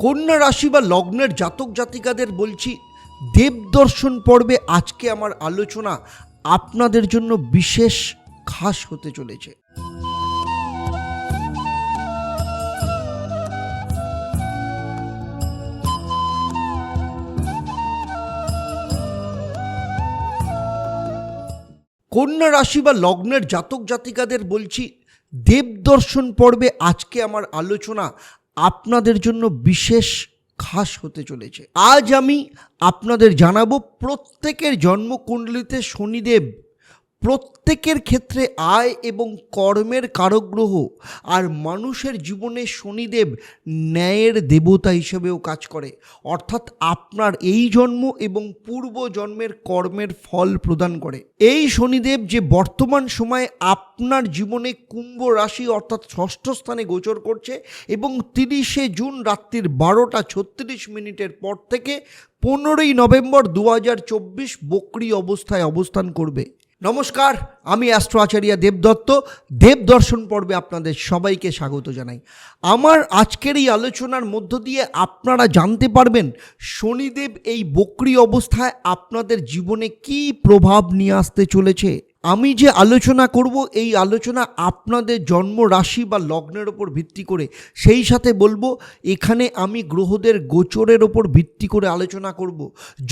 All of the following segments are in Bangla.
কন্যা রাশি বা লগ্নের জাতক জাতিকাদের বলছি, দেবদর্শন পর্বে আজকে আমার আলোচনা আপনাদের জন্য বিশেষ খাস হতে চলেছে। কন্যা রাশি বা লগ্নের জাতক জাতিকাদের বলছি, দেবদর্শন পর্বে আজকে আমার আলোচনা আপনাদের জন্য বিশেষ খাস হতে চলেছে। আজ আমি আপনাদের জানাব প্রত্যেকের জন্মকুণ্ডলিতে শনিদেব প্রত্যেকের ক্ষেত্রে আয় এবং কর্মের কারগ্রহ আর মানুষের জীবনে শনিদেব ন্যায়ের দেবতা হিসেবেও কাজ করে। অর্থাৎ আপনার এই জন্ম এবং পূর্ব জন্মের কর্মের ফল প্রদান করে। এই শনিদেব যে বর্তমান সময়ে আপনার জীবনে কুম্ভ রাশি অর্থাৎ ষষ্ঠ স্থানে গোচর করছে এবং তিরিশে জুন রাত্রির বারোটা ছত্রিশ মিনিটের পর থেকে পনেরোই নভেম্বর দু হাজার চব্বিশ বকরি অবস্থায় অবস্থান করবে। নমস্কার, আমি অ্যাস্ট্রো আচার্য দেবদত্ত। দেবদর্শন পর্বে আপনাদের সবাইকে স্বাগত জানাই। আমার আজকের এই আলোচনার মধ্য দিয়ে আপনারা জানতে পারবেন, শনিদেব এই বকরি অবস্থায় আপনাদের জীবনে কি প্রভাব নিয়ে আসতে চলেছে। আমি যে আলোচনা করব, এই আলোচনা আপনাদের জন্ম রাশি বা লগ্নের ওপর ভিত্তি করে। সেই সাথে বলব, এখানে আমি গ্রহদের গোচরের ওপর ভিত্তি করে আলোচনা করব।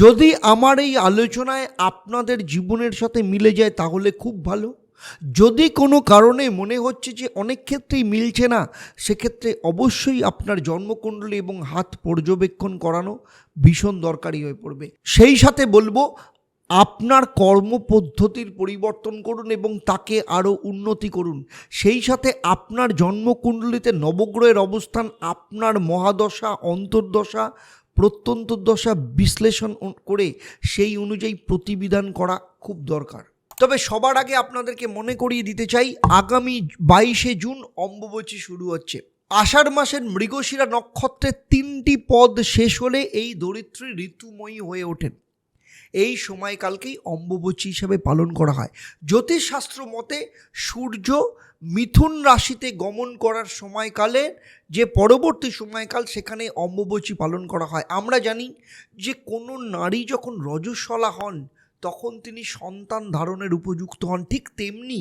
যদি আমার এই আলোচনায় আপনাদের জীবনের সাথে মিলে যায়, তাহলে খুব ভালো। যদি কোনো কারণে মনে হচ্ছে যে অনেক ক্ষেত্রেই মিলছে না, সেক্ষেত্রে অবশ্যই আপনার জন্মকুণ্ডলী এবং হাত পর্যবেক্ষণ করানো ভীষণ দরকারি হয়ে পড়বে। সেই সাথে বলব আপনার কর্মপদ্ধতির পরিবর্তন করুন এবং তাকে আরও উন্নতি করুন। সেই সাথে আপনার জন্মকুণ্ডলিতে নবগ্রহের অবস্থান, আপনার মহাদশা, অন্তর্দশা, প্রত্যন্তদশা বিশ্লেষণ করে সেই অনুযায়ী প্রতিবিধান করা খুব দরকার। তবে সবার আগে আপনাদেরকে মনে করিয়ে দিতে চাই, আগামী বাইশে জুন অম্বুবচী শুরু হচ্ছে। আষাঢ় মাসের মৃগশিরা নক্ষত্রের তিনটি পদ শেষ হলে এই দরিদ্রী ঋতুময়ী হয়ে ওঠেন। এই সময়কালকেই অম্বুবচী হিসাবে পালন করা হয়। জ্যোতিষশাস্ত্র মতে, সূর্য মিথুন রাশিতে গমন করার সময়কালে, যে পরবর্তী সময়কাল সেখানে অম্বুবচী পালন করা হয়। আমরা জানি যে কোনো নারী যখন রজস্বলা হন, তখন তিনি সন্তান ধারণের উপযুক্ত হন। ঠিক তেমনি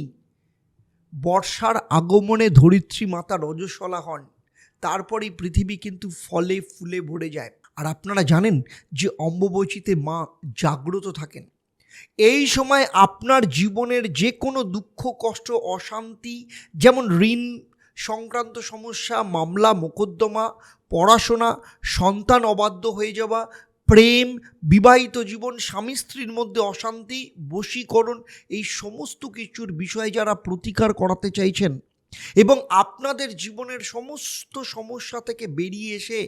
বর্ষার আগমনে ধরিত্রী মাতা রজস্বলা হন। তারপরেই পৃথিবী কিন্তু ফলে ফুলে ভরে যায়। আর আপনারা জানেন যে অম্বুবচীতে মা জাগ্রত থাকেন। এই সময় আপনার জীবনের যে কোনো দুঃখ, কষ্ট, অশান্তি, যেমন ঋণ সংক্রান্ত সমস্যা, মামলা, মোকদ্দমা, পড়াশোনা, সন্তান অবাধ্য হয়ে যাওয়া, প্রেম, বিবাহিত জীবন, স্বামী স্ত্রীর মধ্যে অশান্তি, বশীকরণ, এই সমস্ত কিছুর বিষয়ে যারা প্রতিকার করাতে চাইছেন এবং আপনাদের জীবনের সমস্ত সমস্যা থেকে বেরিয়ে এসে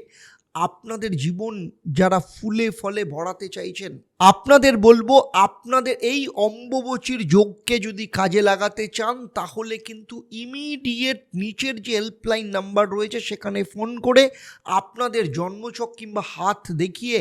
আপনাদের জীবন যারা ফুলে ফলে ভরাতে চাইছেন, আপনাদের বলব আপনাদের এই অম্বুবচীর যোগকে যদি কাজে লাগাতে চান, তাহলে কিন্তু ইমিডিয়েট নিচের যে হেল্পলাইন নাম্বার রয়েছে, সেখানে ফোন করে আপনাদের জন্মছক কিংবা হাত দেখিয়ে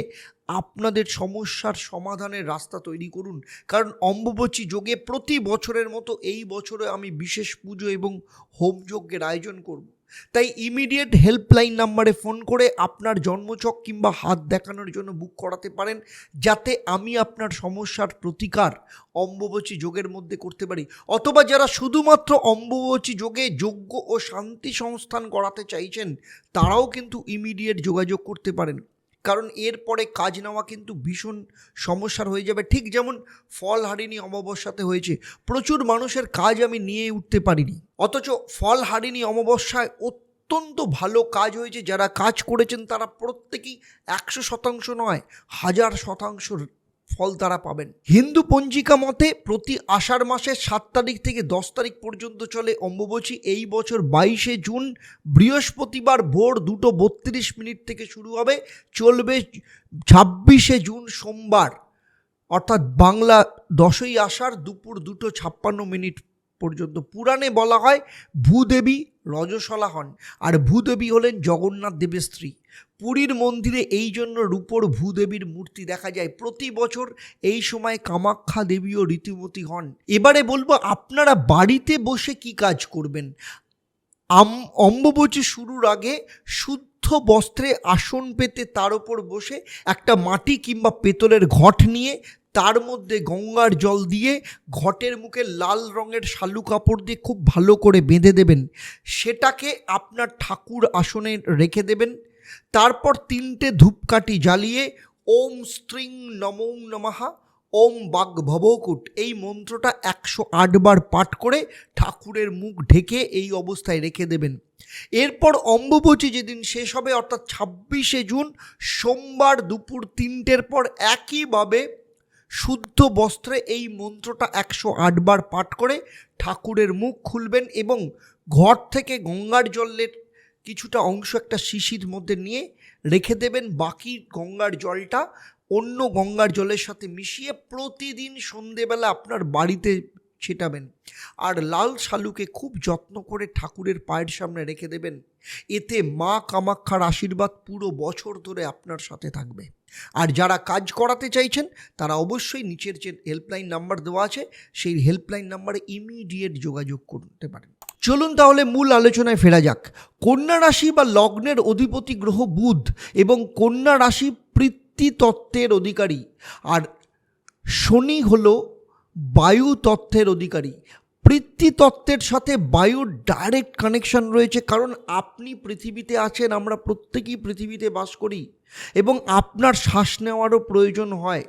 আপনাদের সমস্যার সমাধানের রাস্তা তৈরি করুন। কারণ অম্বুবচী যোগে প্রতি বছরের মতো এই বছরে আমি বিশেষ পুজো এবং হোমযজ্ঞের আয়োজন করব। তাই ইমিডিয়েট হেল্পলাইন নাম্বারে ফোন করে আপনার জন্মচক কিংবা হাত দেখানোর জন্য বুক করাতে পারেন, যাতে আমি আপনার সমস্যার প্রতিকার অম্বুবচী যোগের মধ্যে করতে পারি। অথবা যারা শুধুমাত্র অম্বুবচী যোগে যোগ্য ও শান্তি সংস্থান করাতে চাইছেন, তারাও কিন্তু ইমিডিয়েট যোগাযোগ করতে পারেন। কারণ এরপরে কাজ নেওয়া কিন্তু ভীষণ সমস্যার হয়ে যাবে। ঠিক যেমন ফল হারিনি অমাবস্যাতে হয়েছে। প্রচুর মানুষের কাজ আমি নিয়ে উঠতে পারিনি। অথচ ফল হারিনি অমাবস্যায় অত্যন্ত ভালো কাজ হয়েছে। যারা কাজ করেছেন তারা প্রত্যেকেই একশো শতাংশ নয়, হাজার শতাংশ ফল তারা পাবেন। হিন্দু পঞ্জিকা মতে প্রতি আষাঢ় মাসের সাত তারিখ থেকে দশ তারিখ পর্যন্ত চলে অম্বুবচী। এই বছর বাইশে জুন বৃহস্পতিবার ভোর দুটো বত্রিশ মিনিট থেকে শুরু হবে। চলবে ছাব্বিশে জুন সোমবার। অর্থাৎ বাংলা দশই আষাঢ় দুপুর দুটো ছাপ্পান্ন মিনিট পর্যন্ত পুরাণে বলা হয় ভূদেবী রজসলা হন। আর ভূদেবী হলেন জগন্নাথ দেবের স্ত্রী। পুরীর মন্দিরে এই জন্য রূপর ভূদেবীর মূর্তি দেখা যায়। প্রতি বছর এই সময় কামাখ্যা দেবীও রীতিমতী হন। এবারে বলব, আপনারা বাড়িতে বসে কি কাজ করবেন? আম, অম্বুবচী শুরুর আগে শুদ্ধ বস্ত্রে আসন পেতে তার ওপর বসে একটা মাটি কিংবা পেতলের ঘট নিয়ে তার মধ্যে গঙ্গার জল দিয়ে ঘটের মুখে লাল রঙের শালু কাপড় দিয়ে খুব ভালো করে বেঁধে দেবেন। সেটাকে আপনার ঠাকুর আসনে রেখে দেবেন। তারপর তিনটে ধূপকাঠি জ্বালিয়ে ওম স্ত্রিং নমো নমঃ, ওম বাগ ভবকুট এই মন্ত্রটা একশো আটবার পাঠ করে ঠাকুরের মুখ ঢেকে এই অবস্থায় রেখে দেবেন। এরপর অম্বুবচী যেদিন শেষ হবে, অর্থাৎ ছাব্বিশে জুন, সোমবার দুপুর তিনটের পর একইভাবে শুদ্ধ বস্ত্রে এই মন্ত্রটা একশো আটবার পাঠ করে ঠাকুরের মুখ খুলবেন এবং ঘর থেকে গঙ্গার জলের কিছুটা অংশ একটা শিশির মধ্যে নিয়ে রেখে দেবেন, বাকি গঙ্গার জলটা অন্য গঙ্গার জলের সাথে মিশিয়ে প্রতিদিন সন্ধেবেলা আপনার বাড়িতে ছেটাবেন। আর লাল শালুকে খুব যত্ন করে ঠাকুরের পায়ের সামনে রেখে দেবেন। এতে মা কামাক্ষার আশীর্বাদ পুরো বছর ধরে আপনার সাথে থাকবে। আর যারা কাজ করাতে চাইছেন, তারা অবশ্যই নিচের যে হেল্পলাইন নাম্বার দেওয়া আছে, সেই হেল্পলাইন নাম্বারে ইমিডিয়েট যোগাযোগ করতে পারেন। চলুন তাহলে মূল আলোচনায় ফেরা যাক। কন্যা রাশি বা লগ্নের অধিপতি গ্রহ বুধ এবং কন্যা রাশি পৃথ্বীতত্ত্বের অধিকারী। আর শনি হলো বায়ু তত্ত্বের অধিকারী। পৃথ্বীতত্ত্বের সাথে বায়ুর ডাইরেক্ট কানেকশন রয়েছে, কারণ আপনি পৃথিবীতে আছেন, আমরা প্রত্যেকেই পৃথিবীতে বাস করি, এবং আপনার শ্বাস নেওয়ারও প্রয়োজন হয়।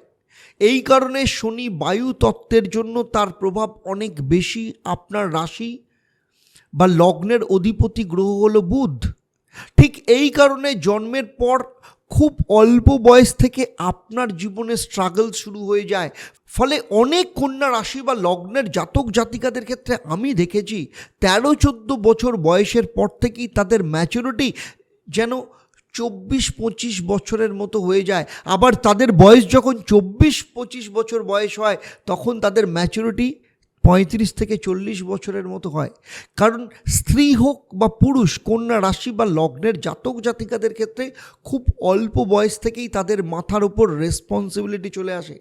এই কারণে শনি বায়ু তত্ত্বের জন্য তার প্রভাব অনেক বেশি। আপনার রাশি বা লগ্নের অধিপতি গ্রহ হলো বুধ। ঠিক এই কারণে জন্মের পর খুব অল্প বয়স থেকে আপনার জীবনে স্ট্রাগল শুরু হয়ে যায়। ফলে অনেক কন্যা রাশি বা লগ্নের জাতক জাতিকাদের ক্ষেত্রে আমি দেখেছি, তেরো চোদ্দ বছর বয়সের পর থেকেই তাদের ম্যাচুরিটি যেন চব্বিশ পঁচিশ বছরের মতো হয়ে যায়। আবার তাদের বয়স যখন চব্বিশ পঁচিশ বছর বয়স হয়, তখন তাদের ম্যাচুরিটি পঁয়ত্রিশ থেকে চল্লিশ বছরের মতো হয়। কারণ স্ত্রী হোক বা পুরুষ, কন্যা রাশি বা লগ্নের জাতক জাতিকাদের ক্ষেত্রে খুব অল্প বয়স থেকেই তাদের মাথার উপর রেসপন্সিবিলিটি চলে আসে।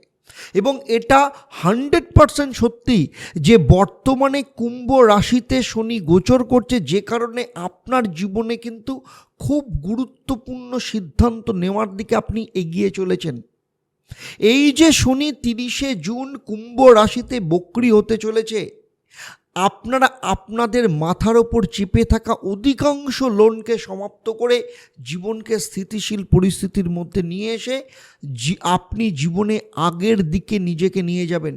এবং এটা হান্ড্রেড পারসেন্ট সত্যি যে বর্তমানে কুম্ভ রাশিতে শনি গোচর করছে যে কারণে আপনার জীবনে কিন্তু খুব গুরুত্বপূর্ণ সিদ্ধান্ত নেওয়ার দিকে আপনি এগিয়ে চলেছেন। এই যে শনি তিরিশে জুন কুম্ভ রাশিতে বক্রি হতে চলেছে, আপনারা আপনাদের মাথার ওপর চেপে থাকা অধিকাংশ লোনকে সমাপ্ত করে জীবনকে স্থিতিশীল পরিস্থিতির মধ্যে নিয়ে এসে আপনি জীবনে আগের দিকে নিজেকে নিয়ে যাবেন।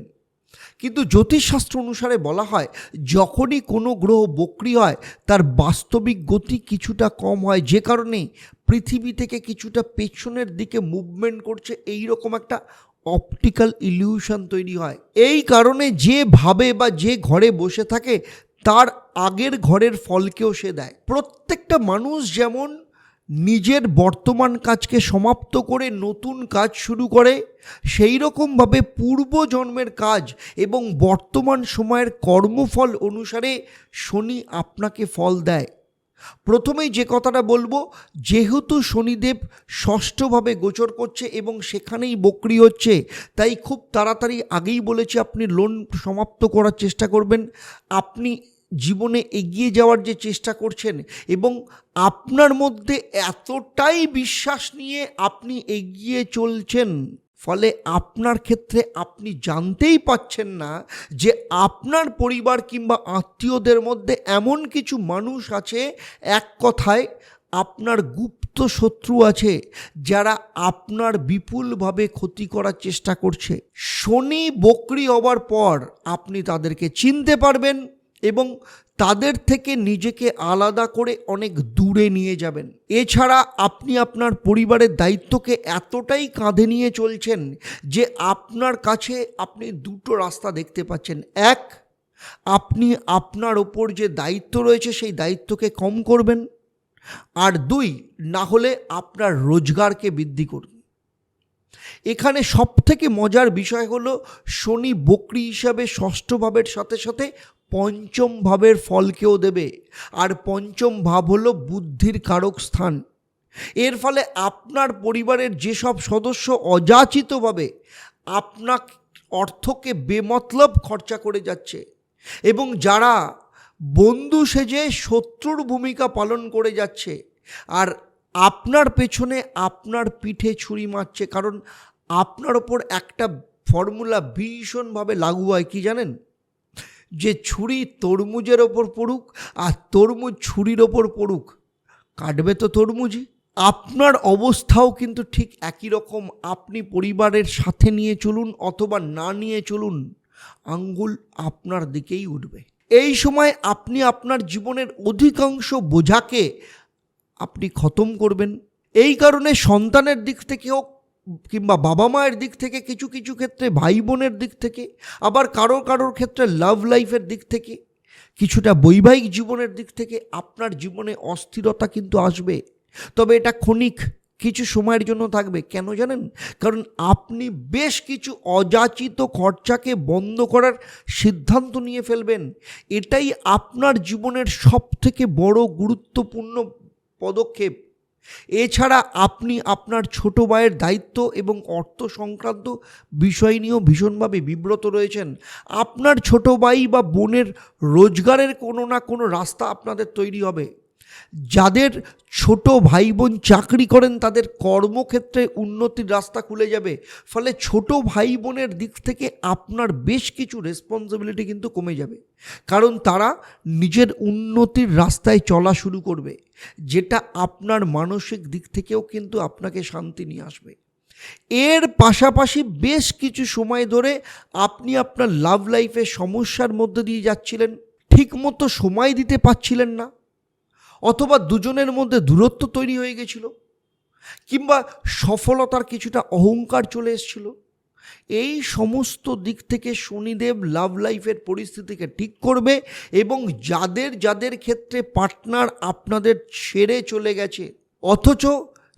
কিন্তু জ্যোতিষশাস্ত্র অনুসারে বলা হয়, যখনই কোনো গ্রহ বক্রি হয়, তার বাস্তবিক গতি কিছুটা কম হয়। যে কারণে পৃথিবী থেকে কিছুটা পেছনের দিকে মুভমেন্ট করছে এই রকম একটা অপটিক্যাল ইলিউশন তৈরি হয়। এই কারণে যে ভাবে বা যে ঘরে বসে থাকে, তার আগের ঘরের ফলকেও সে দেয়। প্রত্যেকটা মানুষ যেমন নিজের বর্তমান কাজকে সমাপ্ত করে নতুন কাজ শুরু করে, সেই রকমভাবে পূর্বজন্মের কাজ এবং বর্তমান সময়ের কর্মফল অনুসারে শনি আপনাকে ফল দেয়। প্রথমেই যে কথাটা বলব, যেহেতু শনিদেব ষষ্ঠভাবে গোচর করছে এবং সেখানেই বক্রি হচ্ছে, তাই খুব তাড়াতাড়ি আগেই বলেছি আপনি লোন সমাপ্ত করার চেষ্টা করবেন। আপনি জীবনে এগিয়ে যাওয়ার যে চেষ্টা করছেন এবং আপনার মধ্যে এতটাই বিশ্বাস নিয়ে আপনি এগিয়ে চলছেন, ফলে আপনার ক্ষেত্রে আপনি জানতেই পাচ্ছেন না যে আপনার পরিবার কিংবা আত্মীয়দের মধ্যে এমন কিছু মানুষ আছে, এক কথায় আপনার গুপ্ত শত্রু আছে যারা আপনার বিপুলভাবে ক্ষতি করার চেষ্টা করছে। শনি বকরি হবার পর আপনি তাদেরকে চিনতে পারবেন। এবং তাদের থেকে নিজেকে আলাদা করে অনেক দূরে নিয়ে যাবেন। এছাড়া আপনি আপনার পরিবারের দায়িত্বকে এতটাই কাঁধে নিয়ে চলছেন যে আপনার কাছে আপনি দুটো রাস্তা দেখতে পাচ্ছেন। এক, আপনি আপনার ওপর যে দায়িত্ব রয়েছে সেই দায়িত্বকে কম করবেন। আর দুই, না হলে আপনার রোজগারকে বৃদ্ধি করুন। এখানে সব থেকে মজার বিষয় হলো শনি বকরি হিসাবে ষষ্ঠ ভাবের সাথে সাথে পঞ্চম ভাবের ফলকেও দেবে, আর পঞ্চম ভাব হলো বুদ্ধির কারক স্থান। এর ফলে আপনার পরিবারের যেসব সদস্য অযাচিতভাবে আপনার অর্থকে বেমতলব খরচা করে যাচ্ছে, এবং যারা বন্ধু সেজে শত্রুর ভূমিকা পালন করে যাচ্ছে, আর আপনার পেছনে আপনার পিঠে ছুরি মারছে, কারণ আপনার ওপর একটা ফর্মুলা ভীষণভাবে লাগু হয়, কি জানেন? যে ছুরি তরমুজের ওপর পড়ুক আর তরমুজ ছুরির ওপর পড়ুক, কাটবে তো তরমুজই। আপনার অবস্থাও কিন্তু ঠিক একই রকম। আপনি পরিবারের সাথে নিয়ে চলুন অথবা না নিয়ে চলুন, আঙ্গুল আপনার দিকেই উঠবে। এই সময় আপনি আপনার জীবনের অধিকাংশ বোঝাকে আপনি খতম করবেন। এই কারণে সন্তানের দিক থেকে হোক কিংবা বাবা মায়ের দিক থেকে কিছু কিছু ক্ষেত্রে, ভাই বোনের দিক থেকে, আবার কারোর কারোর ক্ষেত্রে লাভ লাইফের দিক থেকে, কিছুটা বৈবাহিক জীবনের দিক থেকে আপনার জীবনে অস্থিরতা কিন্তু আসবে। তবে এটা ক্ষণিক, কিছু সময়ের জন্য থাকবে। কেন জানেন? কারণ আপনি বেশ কিছু অযাচিত খরচাকে বন্ধ করার সিদ্ধান্ত নিয়ে ফেলবেন। এটাই আপনার জীবনের সব থেকে বড় গুরুত্বপূর্ণ পদক্ষেপ। এছাড়া আপনি আপনার ছোট ভাইয়ের দায়িত্ব এবং অর্থ সংক্রান্ত বিষয় নিয়েও ভীষণভাবে বিব্রত রয়েছেন। আপনার ছোট ভাই বা বোনের রোজগারের কোনো না কোনো রাস্তা আপনাদের তৈরি হবে। যাদের ছোট ভাই বোন চাকরি করেন, তাদের কর্মক্ষেত্রে উন্নতির রাস্তা খুলে যাবে। ফলে ছোট ভাই বোনের দিক থেকে আপনার বেশ কিছু রেসপন্সিবিলিটি কিন্তু কমে যাবে। কারণ তারা নিজের উন্নতির রাস্তায় চলা শুরু করবে। যেটা আপনার মানসিক দিক থেকেও কিন্তু আপনাকে শান্তি নিয়ে আসবে। এর পাশাপাশি বেশ কিছু সময় ধরে আপনি আপনার লাভ লাইফে সমস্যার মধ্যে দিয়ে যাচ্ছিলেন, ঠিকমতো সময় দিতে পারছিলেন না, অথবা দুজনের মধ্যে দূরত্ব তৈরি হয়ে গেছিল, কিংবা সফলতার কিছুটা অহংকার চলে এসেছিল। এই সমস্ত দিক থেকে শনিদেব লাভ লাইফের পরিস্থিতিকে ঠিক করবে এবং যাদের যাদের ক্ষেত্রে পার্টনার আপনাদের ছেড়ে চলে গেছে, অথচ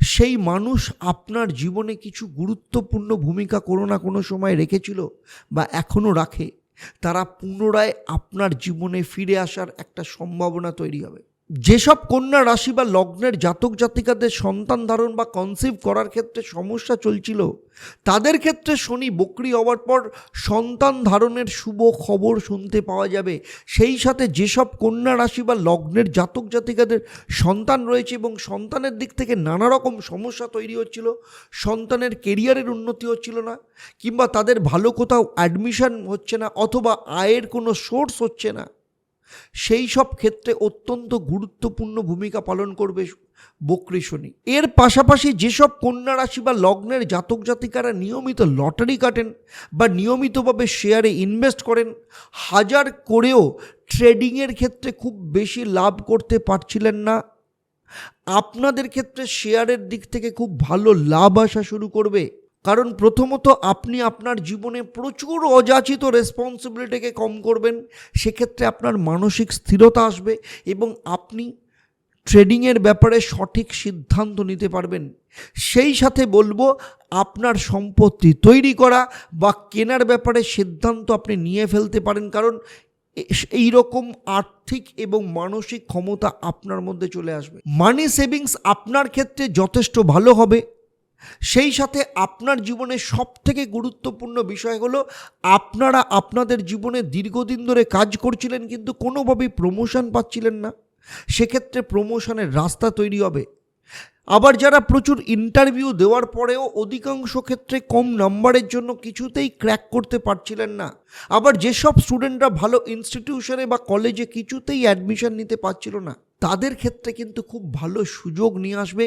সেই মানুষ আপনার জীবনে কিছু গুরুত্বপূর্ণ ভূমিকা কোনো না কোনো সময় রেখেছিল বা এখনও রাখে, তারা পুনরায় আপনার জীবনে ফিরে আসার একটা সম্ভাবনা তৈরি হবে। যেসব কন্যা রাশি বা লগ্নের জাতক জাতিকাদের সন্তান ধারণ বা কনসিভ করার ক্ষেত্রে সমস্যা চলছিল, তাদের ক্ষেত্রে শনি বকরি হওয়ার পর সন্তান ধারণের শুভ খবর শুনতে পাওয়া যাবে। সেই সাথে যেসব কন্যা রাশি বা লগ্নের জাতক জাতিকাদের সন্তান রয়েছে এবং সন্তানের দিক থেকে নানা রকম সমস্যা তৈরি হচ্ছিল, সন্তানের কেরিয়ারের উন্নতি হচ্ছিল না, কিংবা তাদের ভালো কোথাও অ্যাডমিশন হচ্ছে না, অথবা আয়ের কোনো সোর্স হচ্ছে না। সেই সব ক্ষেত্রে অত্যন্ত গুরুত্বপূর্ণ ভূমিকা পালন করবে বকরি শনি। এর পাশাপাশি যেসব কন্যা রাশি বা লগ্নের জাতক জাতিকারা নিয়মিত লটারি কাটেন বা নিয়মিতভাবে শেয়ারে ইনভেস্ট করেন, হাজার করেও ট্রেডিংয়ের ক্ষেত্রে খুব বেশি লাভ করতে পারছিলেন না। আপনাদের ক্ষেত্রে শেয়ারের দিক থেকে খুব ভালো লাভ আসা শুরু করবে। কারণ প্রথমত আপনি আপনার জীবনে প্রচুর অযাচিত রেসপন্সিবিলিটিকে কম করবেন, সেক্ষেত্রে আপনার মানসিক স্থিরতা আসবে এবং আপনি ট্রেডিংয়ের ব্যাপারে সঠিক সিদ্ধান্ত নিতে পারবেন। সেই সাথে বলব, আপনার সম্পত্তি তৈরি করা বা কেনার ব্যাপারে সিদ্ধান্ত আপনি নিয়ে ফেলতে পারেন, কারণ এই রকম আর্থিক এবং মানসিক ক্ষমতা আপনার মধ্যে চলে আসবে। মানি সেভিংস আপনার ক্ষেত্রে যথেষ্ট ভালো হবে। সেই সাথে আপনার জীবনে সবথেকে গুরুত্বপূর্ণ বিষয় হলো, আপনারা আপনাদের জীবনে দীর্ঘদিন ধরে কাজ করছিলেন কিন্তু কোনোভাবেই প্রমোশন পাচ্ছিলেন না। সেক্ষেত্রে প্রমোশনের রাস্তা তৈরি হবে। আবার যারা প্রচুর ইন্টারভিউ দেওয়ার পরেও অধিকাংশ ক্ষেত্রে কম নাম্বারের জন্য কিছুতেই ক্র্যাক করতে পারছিলেন না। আবার যেসব স্টুডেন্টরা ভালো ইনস্টিটিউশনে বা কলেজে কিছুতেই অ্যাডমিশন নিতে পারছিল না, তাদের ক্ষেত্রে কিন্তু খুব ভালো সুযোগ নিয়ে আসবে,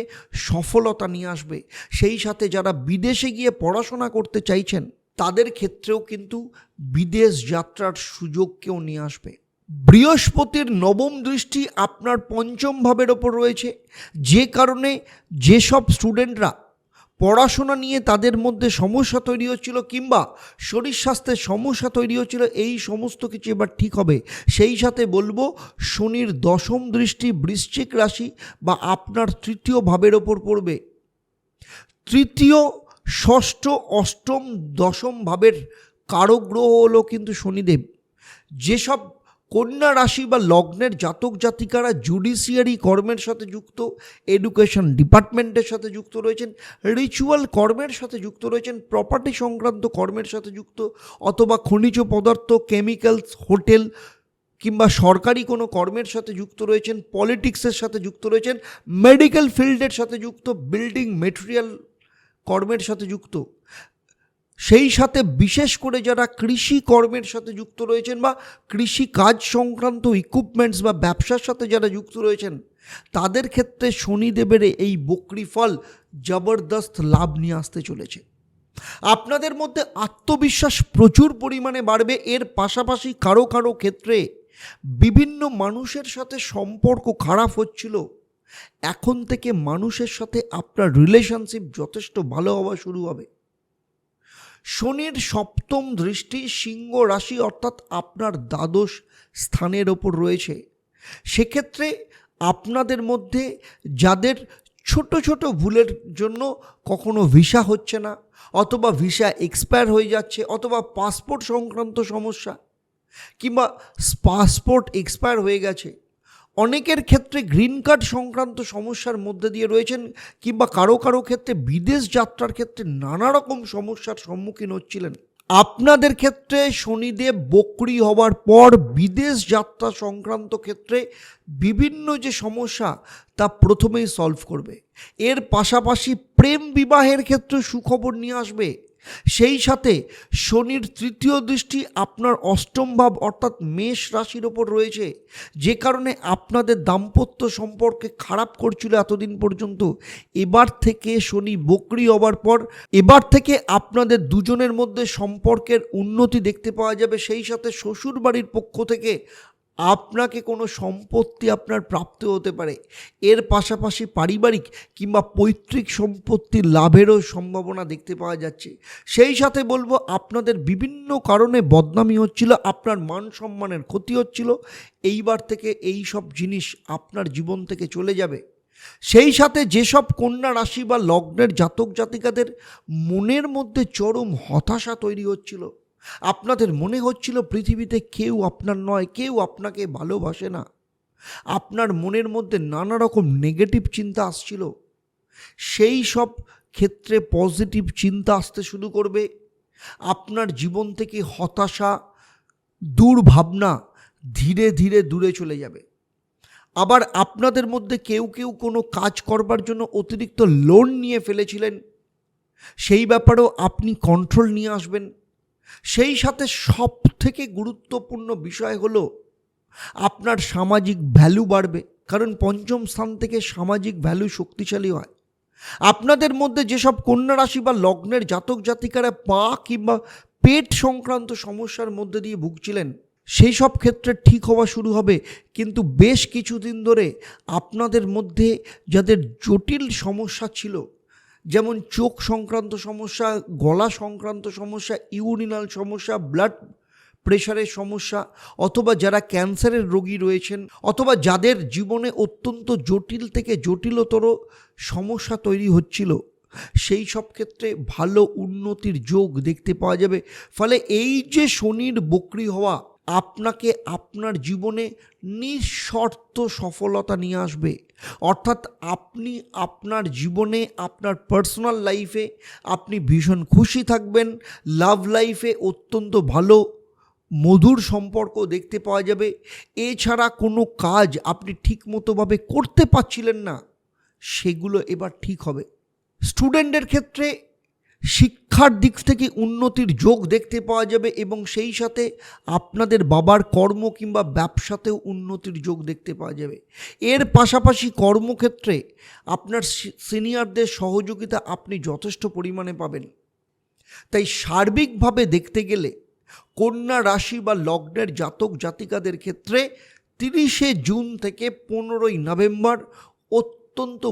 সফলতা নিয়ে আসবে। সেই সাথে যারা বিদেশে গিয়ে পড়াশোনা করতে চাইছেন, তাদের ক্ষেত্রেও কিন্তু বিদেশ যাত্রার সুযোগকেও নিয়ে আসবে। বৃহস্পতির নবম দৃষ্টি আপনার পঞ্চম ভাবের ওপর রয়েছে। যে কারণে যেসব স্টুডেন্টরা পড়াশোনা নিয়ে তাদের মধ্যে সমস্যা তৈরি হচ্ছিল কিংবা শরীর স্বাস্থ্যের সমস্যা তৈরি হচ্ছিল, এই সমস্ত কিছু এবার ঠিক হবে। সেই সাথে বলব, শনির দশম দৃষ্টি বৃশ্চিক রাশি বা আপনার তৃতীয় ভাবের ওপর পড়বে। তৃতীয়, ষষ্ঠ, অষ্টম, দশম ভাবের কারগ্রহ হলো কিন্তু শনিদেব। যেসব কন্যা রাশি বা লগ্নের জাতক জাতিকারা জুডিশিয়ারি কর্মের সাথে যুক্ত এডুকেশন ডিপার্টমেন্টের সাথে যুক্ত রয়েছেন রিচুয়াল কর্মের সাথে যুক্ত রয়েছেন প্রপার্টি সংক্রান্ত কর্মের সাথে যুক্ত, অথবা খনিজ পদার্থ কেমিক্যালস হোটেল কিংবা সরকারি কোনো কর্মের সাথে যুক্ত রয়েছেন পলিটিক্সের সাথে যুক্ত রয়েছেন মেডিকেল ফিল্ডের সাথে যুক্ত বিল্ডিং মেটেরিয়াল কর্মের সাথে যুক্ত। সেই সাথে বিশেষ করে যারা কৃষি কর্মের সাথে যুক্ত রয়েছেন বা কৃষি কাজ সংক্রান্ত ইকুইপমেন্টস বা ব্যবসার সাথে যারা যুক্ত রয়েছেন, তাদের ক্ষেত্রে শনিদেবের এই বকরি ফল জবরদস্ত লাভ নিয়ে আসতে চলেছে। আপনাদের মধ্যে আত্মবিশ্বাস প্রচুর পরিমাণে বাড়বে। এর পাশাপাশি কারও কারও ক্ষেত্রে বিভিন্ন মানুষের সাথে সম্পর্ক খারাপ হচ্ছিল। এখন থেকে মানুষের সাথে আপনার রিলেশনশিপ যথেষ্ট ভালো হওয়া শুরু হবে। শনির সপ্তম দৃষ্টি সিংহ রাশি অর্থাৎ আপনার দ্বাদশ স্থানের ওপর রয়েছে। সেক্ষেত্রে আপনাদের মধ্যে যাদের ছোট ছোট ভুলের জন্য কখনো ভিসা হচ্ছে না, অথবা ভিসা এক্সপায়ার হয়ে যাচ্ছে, অথবা পাসপোর্ট সংক্রান্ত সমস্যা, কিংবা পাসপোর্ট এক্সপায়ার হয়ে গেছে অনেকের ক্ষেত্রে গ্রিন কার্ড সংক্রান্ত সমস্যার মধ্যে দিয়ে রয়েছেন, কিংবা কারও কারও ক্ষেত্রে বিদেশ যাত্রার ক্ষেত্রে নানা রকম সমস্যার সম্মুখীন হচ্ছিলেন। আপনাদের ক্ষেত্রে শনিদেব বকরি হওয়ার পর বিদেশ যাত্রা সংক্রান্ত ক্ষেত্রে বিভিন্ন যে সমস্যা, তা প্রথমেই সলভ করবে। এর পাশাপাশি প্রেম বিবাহের ক্ষেত্রে সুখবর নিয়ে আসবে। সেই সাথে শনির তৃতীয় দৃষ্টি আপনার অষ্টম ভাব অর্থাৎ মেষ রাশির ওপর রয়েছে। যে কারণে আপনাদের দাম্পত্য সম্পর্কে খারাপ করছিল এতদিন পর্যন্ত। এবার থেকে শনি বকরি হবার পর, এবার থেকে আপনাদের দুজনের মধ্যে সম্পর্কের উন্নতি দেখতে পাওয়া যাবে। সেই সাথে শ্বশুর বাড়ির পক্ষ থেকে আপনাকে কোনো সম্পত্তি আপনার প্রাপ্ত হতে পারে। এর পাশাপাশি পারিবারিক কিংবা পৈতৃক সম্পত্তির লাভেরও সম্ভাবনা দেখতে পাওয়া যাচ্ছে। সেই সাথে বলব, আপনাদের বিভিন্ন কারণে বদনামি হচ্ছিল, আপনার মান সম্মানের ক্ষতি হচ্ছিল। এইবার থেকে এই সব জিনিস আপনার জীবন থেকে চলে যাবে। সেই সাথে যেসব কন্যা রাশি বা লগ্নের জাতক জাতিকাদের মনের মধ্যে চরম হতাশা তৈরি হচ্ছিল। আপনাদের মনে হচ্ছিল পৃথিবীতে কেউ আপনার নয়, কেউ আপনাকে ভালোবাসে না। আপনার মনের মধ্যে নানা রকম নেগেটিভ চিন্তা আসছিল। সেই সব ক্ষেত্রে পজিটিভ চিন্তা আসতে শুরু করবে। আপনার জীবন থেকে হতাশা, দুর্ভাবনা ধীরে ধীরে দূরে চলে যাবে। আবার আপনাদের মধ্যে কেউ কেউ কোনো কাজ করবার জন্য অতিরিক্ত লোন নিয়ে ফেলেছিলেন। সেই ব্যাপারেও আপনি কন্ট্রোল নিয়ে আসবেন। সেই সাথে সব থেকে গুরুত্বপূর্ণ বিষয় হলো আপনার সামাজিক ভ্যালু বাড়বে। কারণ পঞ্চম স্থান থেকে সামাজিক ভ্যালু শক্তিশালী হয়। আপনাদের মধ্যে যেসব কন্যা রাশি বা লগ্নের জাতক জাতিকারা পা কিংবা পেট সংক্রান্ত সমস্যার মধ্যে দিয়ে ভুগছিলেন, সেই সব ক্ষেত্রে ঠিক হওয়া শুরু হবে। কিন্তু বেশ কিছুদিন ধরে আপনাদের মধ্যে যাদের জটিল সমস্যা ছিল যেমন চোখ সংক্রান্ত সমস্যা, গলা সংক্রান্ত সমস্যা, ইউরিনাল সমস্যা ব্লাড প্রেশারের সমস্যা, অথবা যারা ক্যান্সারের রোগী রয়েছেন, অথবা যাদের জীবনে অত্যন্ত জটিল থেকে জটিলতর সমস্যা তৈরি হচ্ছিল, সেই সব ক্ষেত্রে ভালো উন্নতির যোগ দেখতে পাওয়া যাবে। ফলে এই যে শনির বকরি হওয়া আপনাকে আপনার জীবনে নিঃশর্ত সফলতা নিয়ে আসবে। অর্থাৎ আপনি আপনার জীবনে, আপনার পার্সোনাল লাইফে আপনি ভীষণ খুশি থাকবেন। লাভ লাইফে অত্যন্ত ভালো, মধুর সম্পর্ক দেখতে পাওয়া যাবে। এছাড়া কোনো কাজ আপনি ঠিকমতোভাবে করতে পারছিলেন না, সেগুলো এবার ঠিক হবে। স্টুডেন্টের ক্ষেত্রে শিক্ষার দিক থেকে উন্নতির যোগ দেখতে পাওয়া যাবে এবং সেই সাথে আপনাদের বাবার কর্ম কিংবা ব্যবসাতেও উন্নতির যোগ দেখতে পাওয়া যাবে। এর পাশাপাশি কর্মক্ষেত্রে আপনার সিনিয়রদের সহযোগিতা আপনি যথেষ্ট পরিমাণে পাবেন। তাই সার্বিকভাবে দেখতে গেলে কন্যা রাশি বা লগ্নের জাতক জাতিকাদের ক্ষেত্রে তিরিশে জুন থেকে পনেরোই নভেম্বর অত্যন্ত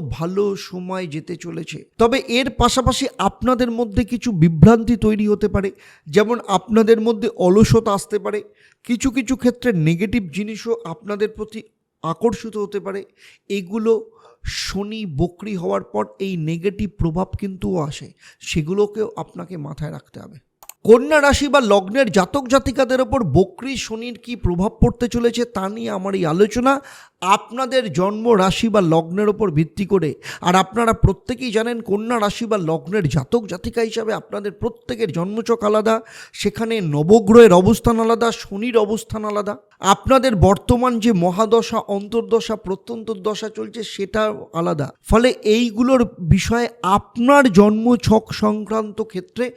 ভালো সময় যেতে চলেছে। তবে এর পাশাপাশি আপনাদের মধ্যে কিছু বিভ্রান্তি তৈরি হতে পারে, যেমন আপনাদের মধ্যে অলসতা আসতে পারে, কিছু কিছু ক্ষেত্রে নেগেটিভ জিনিসও আপনাদের প্রতি আকর্ষিত হতে পারে। এগুলো শনি বকরি হওয়ার পর এই নেগেটিভ প্রভাব কিন্তু আসে, সেগুলোকেও আপনাকে মাথায় রাখতে হবে। কন্যা রাশি বা লগ্নের জাতক জাতিকাদের ওপর বক্রী শনির কি প্রভাব পড়তে চলেছে তা নিয়ে আমার এই আলোচনা। আপনাদের জন্ম রাশি বা লগ্নের ওপর ভিত্তি করে। আর আপনারা প্রত্যেকেই জানেন কন্যা রাশি বা লগ্নের জাতক জাতিকা হিসাবে আপনাদের প্রত্যেকের জন্মচক আলাদা। সেখানে নবগ্রহের অবস্থান আলাদা, শনির অবস্থান আলাদা। আপনাদের বর্তমান যে মহাদশা, অন্তর্দশা প্রত্যন্তর দশা চলছে সেটা আলাদা। ফলে এইগুলোর বিষয়ে আপনার জন্মছক সংক্রান্ত ক্ষেত্রে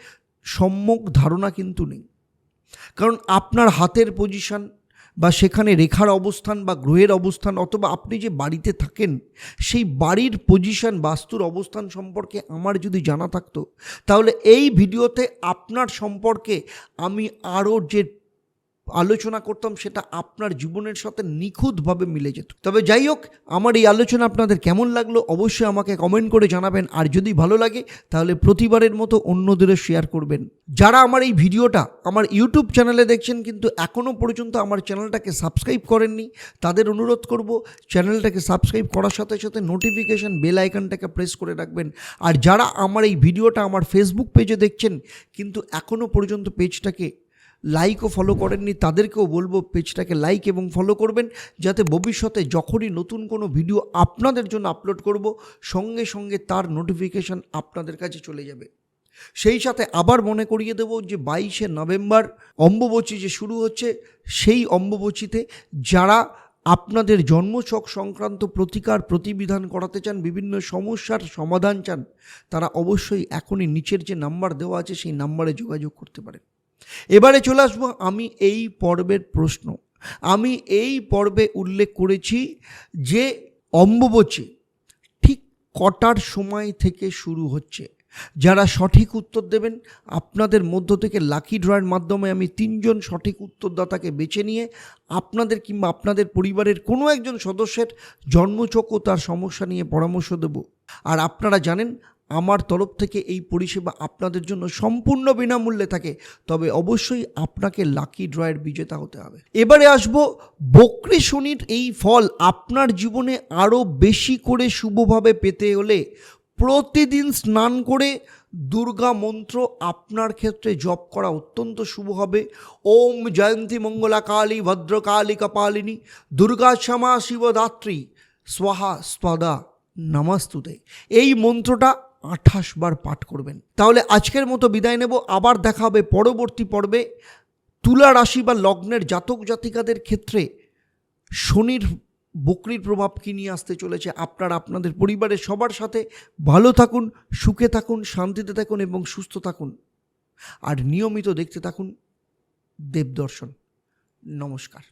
সম্যক ধারণা কিন্তু নেই। কারণ আপনার হাতের পজিশান বা সেখানে রেখার অবস্থান বা গ্রহের অবস্থান অথবা আপনি যে বাড়িতে থাকেন, সেই বাড়ির পজিশন বাস্তুর অবস্থান সম্পর্কে আমার যদি জানা থাকতো, তাহলে এই ভিডিওতে আপনার সম্পর্কে আমি আরও যে আলোচনা করতাম, সেটা আপনার জীবনের সাথে নিখুঁতভাবে মিলে যেত। তবে যাই হোক, আমার এই আলোচনা আপনাদের কেমন লাগল অবশ্যই আমাকে কমেন্ট করে জানাবেন। আর যদি ভালো লাগে, তাহলে প্রতিবারের মতো অন্যদেরও শেয়ার করবেন। যারা আমার এই ভিডিওটা আমার ইউটিউব চ্যানেলে দেখছেন, কিন্তু এখনও পর্যন্ত আমার চ্যানেলটাকে সাবস্ক্রাইব করেননি, তাদের অনুরোধ করব চ্যানেলটাকে সাবস্ক্রাইব করার সাথে সাথে নোটিফিকেশান বেল আইকনটাকে প্রেস করে রাখবেন। আর যারা আমার এই ভিডিওটা আমার ফেসবুক পেজে দেখছেন, কিন্তু এখনও পর্যন্ত পেজটাকে লাইক ও ফলো করেননি, তাদেরকেও বলব পেজটাকে লাইক এবং ফলো করবেন, যাতে ভবিষ্যতে যখনই নতুন কোনো ভিডিও আপনাদের জন্য আপলোড করব, সঙ্গে সঙ্গে তার নোটিফিকেশান আপনাদের কাছে চলে যাবে। সেই সাথে আবার মনে করিয়ে দেব যে বাইশে নভেম্বর অম্বুবচী যে শুরু হচ্ছে, সেই অম্বুবচীতে যারা আপনাদের জন্মছক সংক্রান্ত প্রতিকার প্রতিবিধান করাতে চান, বিভিন্ন সমস্যার সমাধান চান, তারা অবশ্যই এখনই নিচের যে নাম্বার দেওয়া আছে, সেই নাম্বারে যোগাযোগ করতে পারেন। এবারে চলে আসব আমি এই পর্বের প্রশ্ন। আমি এই পর্বে উল্লেখ করেছি যে অম্বুবচী ঠিক কটার সময় থেকে শুরু হচ্ছে? যারা সঠিক উত্তর দেবেন, আপনাদের মধ্য থেকে লাকি ড্রয়ের মাধ্যমে আমি তিনজন সঠিক উত্তরদাতাকে বেছে নিয়ে আপনাদের কিংবা আপনাদের পরিবারের কোনো একজন সদস্যের জন্মচক ও তার সমস্যা নিয়ে পরামর্শ দেব। আর আপনারা জানেন আমার তরফ থেকে এই পরিষেবা আপনাদের জন্য সম্পূর্ণ বিনামূল্যে থাকে। তবে অবশ্যই আপনাকে লাকি ড্রয়ের বিজেতা হতে হবে। এবারে আসব বকরি শনির এই ফল আপনার জীবনে আরও বেশি করে শুভভাবে পেতে হলে প্রতিদিন স্নান করে দুর্গা মন্ত্র আপনার ক্ষেত্রে জপ করা অত্যন্ত শুভ হবে। ওম জয়ন্তী মঙ্গলা কালী ভদ্রকালী কপালিনী দুর্গা শ্যামা শিবদাত্রী। স্বাহা স্পদা নমস্তুতে। এই মন্ত্রটা আঠাশ বার পাঠ করবেন। তাহলে আজকের মতো বিদায় নেব। আবার দেখা হবে পরবর্তী পর্বে। তুলা রাশি বা লগ্নের জাতক জাতিকাদের ক্ষেত্রে শনির বকরির প্রভাব কি নিয়ে আসতে চলেছে, আপনারা আপনাদের পরিবারের সবার সাথে ভালো থাকুন, সুখে থাকুন, শান্তিতে থাকুন এবং সুস্থ থাকুন। আর নিয়মিত দেখতে থাকুন দেবদর্শন। নমস্কার।